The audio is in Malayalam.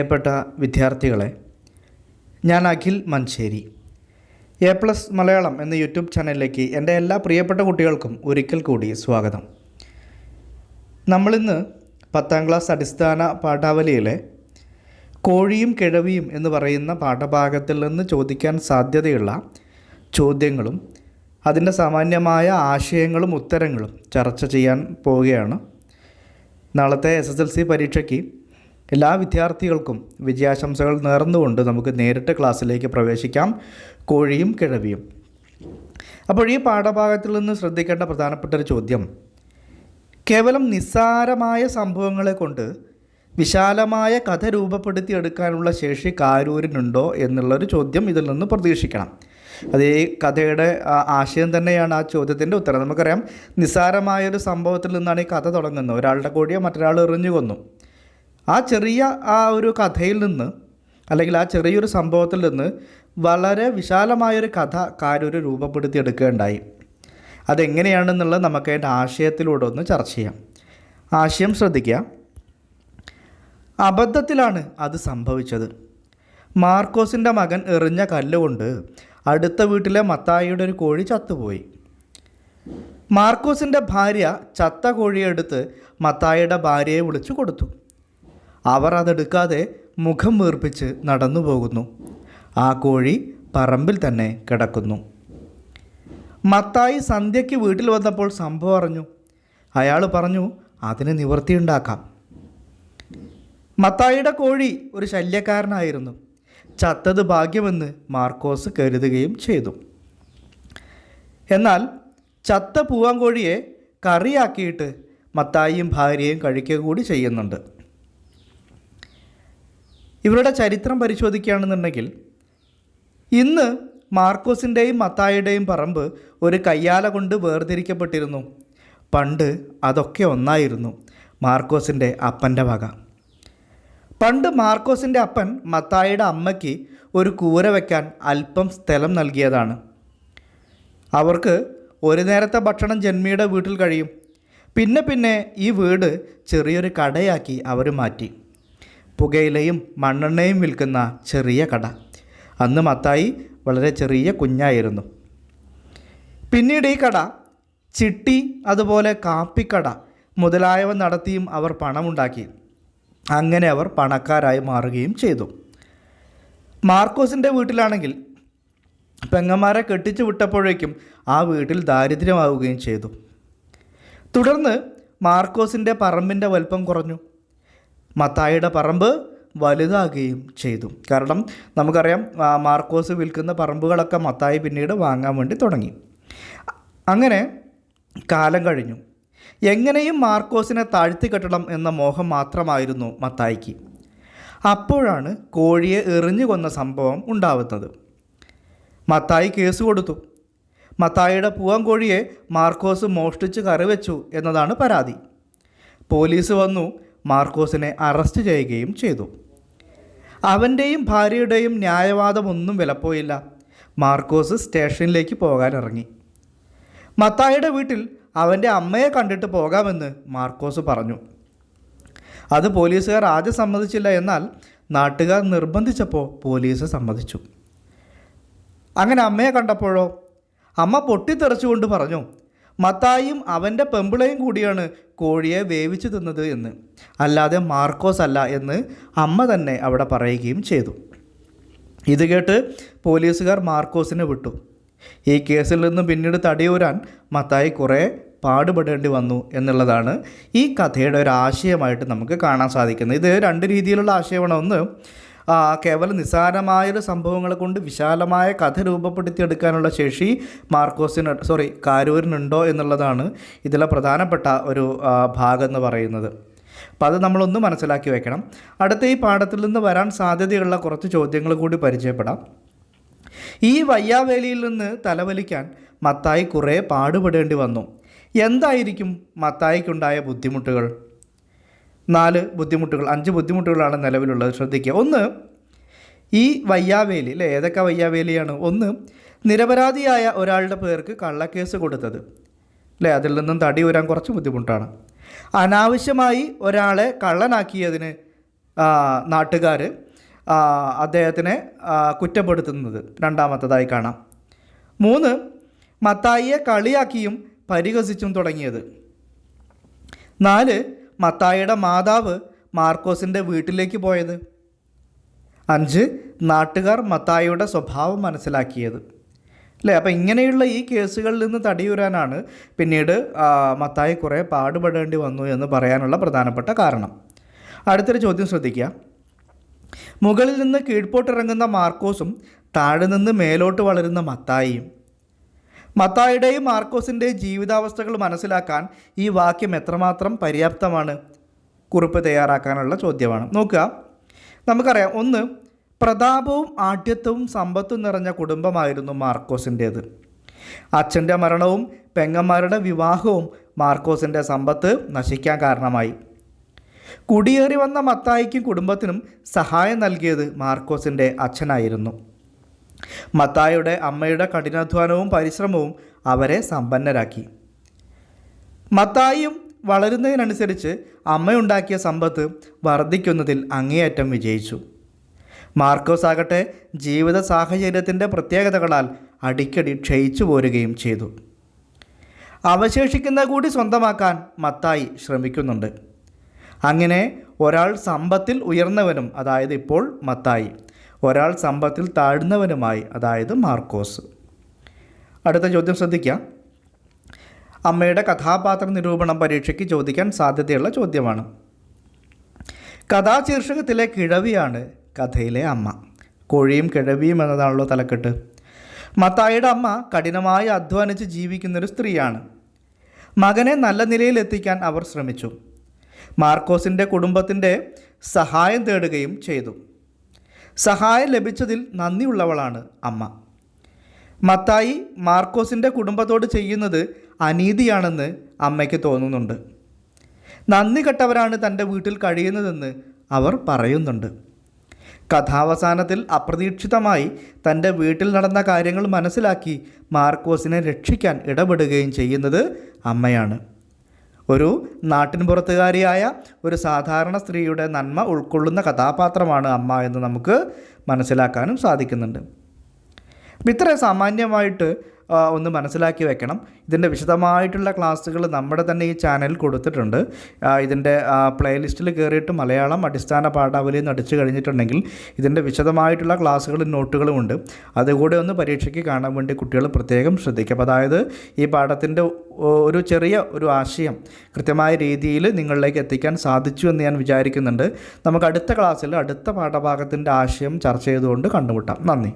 പ്രിയപ്പെട്ട വിദ്യാർത്ഥികളെ ഞാൻ അഖിൽ മഞ്ചേരി എ പ്ലസ് മലയാളം എന്ന യൂട്യൂബ് ചാനലിലേക്ക് എന്റെ എല്ലാ പ്രിയപ്പെട്ട കുട്ടികൾക്കും ഒരിക്കൽ കൂടി സ്വാഗതം. നമ്മളിന്ന് പത്താം ക്ലാസ് അടിസ്ഥാന പാഠാവലിയിലെ കോഴിയും കിഴവിയും എന്ന് പറയുന്ന പാഠഭാഗത്തിൽ നിന്ന് ചോദിക്കാൻ സാധ്യതയുള്ള ചോദ്യങ്ങളും അതിന്റെ സാമാന്യമായ ആശയങ്ങളും ഉത്തരങ്ങളും ചർച്ച ചെയ്യാൻ പോവുകയാണ്. നാളത്തെ എസ് എസ് എൽ സി പരീക്ഷയ്ക്ക് എല്ലാ വിദ്യാർത്ഥികൾക്കും വിജയാശംസകൾ നേർന്നുകൊണ്ട് നമുക്ക് നേരിട്ട് ക്ലാസ്സിലേക്ക് പ്രവേശിക്കാം. കോഴിയും കിഴവിയും. അപ്പോൾ ഈ പാഠഭാഗത്തിൽ നിന്ന് ശ്രദ്ധിക്കേണ്ട പ്രധാനപ്പെട്ട ഒരു ചോദ്യം. കേവലം നിസ്സാരമായ സംഭവങ്ങളെ കൊണ്ട് വിശാലമായ കഥ രൂപപ്പെടുത്തിയെടുക്കാനുള്ള ശേഷി കാരൂരിനുണ്ടോ എന്നുള്ളൊരു ചോദ്യം ഇതിൽ നിന്ന് പ്രതീക്ഷിക്കണം. അത് ഈ കഥയുടെ ആശയം തന്നെയാണ് ആ ചോദ്യത്തിന്റെ ഉത്തരം. നമുക്കറിയാം നിസ്സാരമായൊരു സംഭവത്തിൽ നിന്നാണ് ഈ കഥ തുടങ്ങുന്നത്. ഒരാളുടെ കോഴിയെ മറ്റൊരാൾ എറിഞ്ഞു കൊന്നു. ആ ചെറിയ ആ ഒരു കഥയിൽ നിന്ന് അല്ലെങ്കിൽ ആ ചെറിയൊരു സംഭവത്തിൽ നിന്ന് വളരെ വിശാലമായൊരു കഥ കാരൂര് രൂപപ്പെടുത്തിയെടുക്കുകയുണ്ടായി. അതെങ്ങനെയാണെന്നുള്ളത് നമുക്ക് അതിന്റെ ആശയത്തിലൂടെ ഒന്ന് ചർച്ച ചെയ്യാം. ആശയം ശ്രദ്ധിക്കുക. അബദ്ധത്തിലാണ് അത് സംഭവിച്ചത്. മാർക്കോസിന്റെ മകൻ എറിഞ്ഞ കല്ലുകൊണ്ട് അടുത്ത വീട്ടിലെ മത്തായിയുടെ ഒരു കോഴി ചത്തുപോയി. മാർക്കോസിന്റെ ഭാര്യ ചത്ത കോഴിയെടുത്ത് മത്തായിയുടെ ഭാര്യയെ വിളിച്ചു കൊടുത്തു. അവർ അതെടുക്കാതെ മുഖം വീർപ്പിച്ച് നടന്നു പോകുന്നു ആ കോഴി പറമ്പിൽ തന്നെ കിടക്കുന്നു. മത്തായി സന്ധ്യയ്ക്ക് വീട്ടിൽ വന്നപ്പോൾ സംഭവം അറിഞ്ഞു. അയാൾ പറഞ്ഞു അതിന് നിവൃത്തിയുണ്ടാക്കാം മത്തായിയുടെ കോഴി ഒരു ശല്യക്കാരനായിരുന്നു. ചത്തത് ഭാഗ്യമെന്ന് മാർക്കോസ് കരുതുകയും ചെയ്തു. എന്നാൽ ചത്ത പൂവാങ്കോഴിയെ കറിയാക്കിയിട്ട് മത്തായിയും ഭാര്യയും കഴിക്കുക കൂടി ചെയ്യുന്നുണ്ട്. ഇവരുടെ ചരിത്രം പരിശോധിക്കുകയാണെന്നുണ്ടെങ്കിൽ ഇന്ന് മാർക്കോസിന്റെയും മത്തായിയുടെയും പറമ്പ് ഒരു കയ്യാല കൊണ്ട് വേർതിരിക്കപ്പെട്ടിരുന്നു. പണ്ട് അതൊക്കെ ഒന്നായിരുന്നു. മാർക്കോസിന്റെ അപ്പന്റെ വക. പണ്ട് മാർക്കോസിന്റെ അപ്പൻ മത്തായിയുടെ അമ്മയ്ക്ക് ഒരു കൂര വയ്ക്കാൻ അല്പം സ്ഥലം നൽകിയതാണ്. അവർക്ക് ഒരു നേരത്തെ ഭക്ഷണം ജന്മിയുടെ വീട്ടിൽ കഴിയും. പിന്നെ പിന്നെ ഈ വീട് ചെറിയൊരു കടയാക്കി അവർ മാറ്റി. പുകയിലയും മണ്ണെണ്ണയും വിൽക്കുന്ന ചെറിയ കട. അന്ന് മത്തായി വളരെ ചെറിയ കുഞ്ഞായിരുന്നു. പിന്നീട് ഈ കട ചിട്ടി അതുപോലെ കാപ്പിക്കട മുതലായവ നടത്തിയും അവർ പണമുണ്ടാക്കി. അങ്ങനെ അവർ പണക്കാരായി മാറുകയും ചെയ്തു. മാർക്കോസിന്റെ വീട്ടിലാണെങ്കിൽ പെങ്ങന്മാരെ കെട്ടിച്ചു വിട്ടപ്പോഴേക്കും ആ വീട്ടിൽ ദാരിദ്ര്യമാവുകയും ചെയ്തു. തുടർന്ന് മാർക്കോസിന്റെ പറമ്പിന്റെ വലിപ്പം കുറഞ്ഞു. മത്തായിയുടെ പറമ്പ് വലുതാകുകയും ചെയ്തു. കാരണം നമുക്കറിയാം മാർക്കോസ് വിൽക്കുന്ന പറമ്പുകളൊക്കെ മത്തായി പിന്നീട് വാങ്ങാൻ വേണ്ടി തുടങ്ങി. അങ്ങനെ കാലം കഴിഞ്ഞു. എങ്ങനെയും മാർക്കോസിനെ താഴ്ത്തി കെട്ടണം എന്ന മോഹം മാത്രമായിരുന്നു മത്തായിക്ക്. അപ്പോഴാണ് കോഴിയെ എറിഞ്ഞു കൊന്ന സംഭവം ഉണ്ടാവുന്നത്. മത്തായി കേസ് കൊടുത്തു. മത്തായിയുടെ പൂവൻ കോഴിയെ മാർക്കോസ് മോഷ്ടിച്ച് കറിവെച്ചു എന്നതാണ് പരാതി. പോലീസ് വന്നു മാർക്കോസിനെ അറസ്റ്റ് ചെയ്യുകയും ചെയ്തു. അവന്റെയും ഭാര്യയുടെയും ന്യായവാദമൊന്നും വിലപ്പോയില്ല. മാർക്കോസ് സ്റ്റേഷനിലേക്ക് പോകാനിറങ്ങി മത്തായിയുടെ വീട്ടിൽ അവന്റെ അമ്മയെ കണ്ടിട്ട് പോകാമെന്ന് മാർക്കോസ് പറഞ്ഞു. അത് പോലീസുകാർ ആദ്യം സമ്മതിച്ചില്ല എന്നാൽ നാട്ടുകാർ നിർബന്ധിച്ചപ്പോൾ പോലീസ് സമ്മതിച്ചു. അങ്ങനെ അമ്മയെ കണ്ടപ്പോഴോ? അമ്മ പൊട്ടിത്തെറിച്ചുകൊണ്ട് പറഞ്ഞു മത്തായും അവന്റെ പെമ്പിളയും കൂടിയാണ് കോഴിയെ വേവിച്ചു തിന്നത് എന്ന്. അല്ലാതെ മാർക്കോസ് അല്ല എന്ന് അമ്മ തന്നെ അവിടെ പറയുകയും ചെയ്തു. ഇത് കേട്ട് പോലീസുകാർ മാർക്കോസിനെ വിട്ടു. ഈ കേസിൽ നിന്ന് പിന്നീട് തടിയൂരാൻ മത്തായി കുറേ പാടുപെടേണ്ടി വന്നു എന്നുള്ളതാണ് ഈ കഥയുടെ ഒരു ആശയമായിട്ട് നമുക്ക് കാണാൻ സാധിക്കുന്നത്. ഇത് രണ്ട് രീതിയിലുള്ള ആശയമാണ്. ഒന്ന് കേവലം നിസ്സാരമായൊരു സംഭവങ്ങളെ കൊണ്ട് വിശാലമായ കഥ രൂപപ്പെടുത്തിയെടുക്കാനുള്ള ശേഷി മാർക്കോസിന് സോറി കാരൂരിനുണ്ടോ എന്നുള്ളതാണ് ഇതിലെ പ്രധാനപ്പെട്ട ഒരു ഭാഗം എന്ന് പറയുന്നത്. അപ്പോൾ അത് നമ്മളൊന്ന് മനസ്സിലാക്കി വെക്കണം. അടുത്ത ഈ പാഠത്തിൽ നിന്ന് വരാൻ സാധ്യതയുള്ള കുറച്ച് ചോദ്യങ്ങൾ കൂടി പരിചയപ്പെടാം. ഈ വയ്യാവേലിയിൽ നിന്ന് തലവലിക്കാൻ മത്തായി കുറേ പാടുപെടേണ്ടി വന്നു. എന്തായിരിക്കും മത്തായിക്കുണ്ടായ ബുദ്ധിമുട്ടുകൾ? നാല് ബുദ്ധിമുട്ടുകൾ അഞ്ച് ബുദ്ധിമുട്ടുകളാണ് നിലവിലുള്ളത്. ശ്രദ്ധിക്കുക. ഒന്ന് ഈ വയ്യാവേലി അല്ലേ? ഏതൊക്കെ വയ്യാവേലിയാണ്? ഒന്ന് നിരപരാധിയായ ഒരാളുടെ പേർക്ക് കള്ളക്കേസ് കൊടുത്തത് അല്ലേ? അതിൽ നിന്നും തടി വരാൻ കുറച്ച് ബുദ്ധിമുട്ടാണ്. അനാവശ്യമായി ഒരാളെ കള്ളനാക്കിയതിന് നാട്ടുകാർ അദ്ദേഹത്തിനെ കുറ്റപ്പെടുത്തുന്നത് രണ്ടാമത്തതായി കാണാം. മൂന്ന് മത്തായിയെ കളിയാക്കിയും പരിഹസിച്ചും തുടങ്ങിയത്. നാല് മത്തായിയുടെ മാതാവ് മാർക്കോസിന്റെ വീട്ടിലേക്ക് പോയത്. അഞ്ച് നാട്ടുകാർ മത്തായിയുടെ സ്വഭാവം മനസ്സിലാക്കിയത്. അല്ലേ? അപ്പം ഇങ്ങനെയുള്ള ഈ കേസുകളിൽ നിന്ന് തടിയുരാനാണ് പിന്നീട് മത്തായി കുറേ പാടുപെടേണ്ടി വന്നു എന്ന് പറയാനുള്ള പ്രധാനപ്പെട്ട കാരണം. അടുത്തൊരു ചോദ്യം ശ്രദ്ധിക്കുക. മുകളിൽ നിന്ന് കീഴ്പോട്ടിറങ്ങുന്ന മാർക്കോസും താഴെ നിന്ന് മേലോട്ട് വളരുന്ന മത്തായിയും മത്തായിയുടെയും മാർക്കോസിന്റെയും ജീവിതാവസ്ഥകൾ മനസ്സിലാക്കാൻ ഈ വാക്യം എത്രമാത്രം പര്യാപ്തമാണ്? കുറിപ്പ് തയ്യാറാക്കാനുള്ള ചോദ്യമാണ്. നോക്കുക. നമുക്കറിയാം ഒന്ന് പ്രതാപവും ആഢ്യത്വവും സമ്പത്തും നിറഞ്ഞ കുടുംബമായിരുന്നു മാർക്കോസിന്റേത് അച്ഛന്റെ മരണവും പെങ്ങന്മാരുടെ വിവാഹവും മാർക്കോസിന്റെ സമ്പത്ത് നശിക്കാൻ കാരണമായി. കുടിയേറി വന്ന മത്തായിക്കും കുടുംബത്തിനും സഹായം നൽകിയത് മാർക്കോസിന്റെ അച്ഛനായിരുന്നു. മത്തായിയുടെ അമ്മയുടെ കഠിനാധ്വാനവും പരിശ്രമവും അവരെ സമ്പന്നരാക്കി. മത്തായും വളരുന്നതിനനുസരിച്ച് അമ്മയുണ്ടാക്കിയ സമ്പത്ത് വർദ്ധിക്കുന്നതിൽ അങ്ങേയറ്റം വിജയിച്ചു. മാർക്കോസ് ആകട്ടെ ജീവിത സാഹചര്യത്തിന്റെ പ്രത്യേകതകളാൽ അടിക്കടി ക്ഷയിച്ചു പോരുകയും ചെയ്തു. അവശേഷിക്കുന്ന കൂടി സ്വന്തമാക്കാൻ മത്തായി ശ്രമിക്കുന്നുണ്ട്. അങ്ങനെ ഒരാൾ സമ്പത്തിൽ ഉയർന്നവനും അതായത് ഇപ്പോൾ മത്തായി ഒരാൾ സമ്പത്തിൽ താഴ്ന്നവനുമായി അതായത് മാർക്കോസ്. അടുത്ത ചോദ്യം ശ്രദ്ധിക്കാം. അമ്മയുടെ കഥാപാത്ര നിരൂപണം പരീക്ഷയ്ക്ക് ചോദിക്കാൻ സാധ്യതയുള്ള ചോദ്യമാണ്. കഥാശീർഷകത്തിലെ കിഴവിയാണ് കഥയിലെ അമ്മ. കോഴിയും കിഴവിയും എന്നതാണല്ലോ തലക്കെട്ട്. മത്തായിയുടെ അമ്മ കഠിനമായി അധ്വാനിച്ച് ജീവിക്കുന്നൊരു സ്ത്രീയാണ്. മകനെ നല്ല നിലയിൽ എത്തിക്കാൻ അവർ ശ്രമിച്ചു. മാർക്കോസിന്റെ കുടുംബത്തിന്റെ സഹായം തേടുകയും ചെയ്തു. സഹായം ലഭിച്ചതിൽ നന്ദിയുള്ളവളാണ് അമ്മ. മത്തായി മാർക്കോസിന്റെ കുടുംബത്തോട് ചെയ്യുന്നത് അനീതിയാണെന്ന് അമ്മയ്ക്ക് തോന്നുന്നുണ്ട്. നന്ദി കെട്ടവരാണ് തന്റെ വീട്ടിൽ കഴിയുന്നതെന്ന് അവർ പറയുന്നുണ്ട്. കഥാവസാനത്തിൽ അപ്രതീക്ഷിതമായി തന്റെ വീട്ടിൽ നടന്ന കാര്യങ്ങൾ മനസ്സിലാക്കി മാർക്കോസിനെ രക്ഷിക്കാൻ ഇടപെടുകയും ചെയ്യുന്നത് അമ്മയാണ്. ഒരു നാട്ടിൻപുറത്തുകാരിയായ ഒരു സാധാരണ സ്ത്രീയുടെ നന്മ ഉൾക്കൊള്ളുന്ന കഥാപാത്രമാണ് അമ്മ എന്ന് നമുക്ക് മനസ്സിലാക്കാനും സാധിക്കുന്നുണ്ട്. ഇത്ര സാമാന്യമായിട്ട് ഒന്ന് മനസ്സിലാക്കി വെക്കണം. ഇതിന്റെ വിശദമായിട്ടുള്ള ക്ലാസ്സുകൾ നമ്മുടെ തന്നെ ഈ ചാനലിൽ കൊടുത്തിട്ടുണ്ട്. ഇതിന്റെ പ്ലേലിസ്റ്റിൽ കയറിയിട്ട് മലയാളം അടിസ്ഥാന പാഠാവലി എന്ന് അടിച്ചു കഴിഞ്ഞിട്ടുണ്ടെങ്കിൽ ഇതിന്റെ വിശദമായിട്ടുള്ള ക്ലാസ്സുകളും നോട്ടുകളും ഉണ്ട്. അതുകൂടെ ഒന്ന് പരീക്ഷയ്ക്ക് കാണാൻ വേണ്ടി കുട്ടികൾ പ്രത്യേകം ശ്രദ്ധിക്കുക അപ്പോൾ അതായത് ഈ പാഠത്തിന്റെ ഒരു ചെറിയ ഒരു ആശയം കൃത്യമായ രീതിയിൽ നിങ്ങളിലേക്ക് എത്തിക്കാൻ സാധിച്ചു എന്ന് ഞാൻ വിചാരിക്കുന്നുണ്ട്. നമുക്ക് അടുത്ത ക്ലാസ്സിൽ അടുത്ത പാഠഭാഗത്തിന്റെ ആശയം ചർച്ച ചെയ്തുകൊണ്ട് കണ്ടുമുട്ടാം. നന്ദി.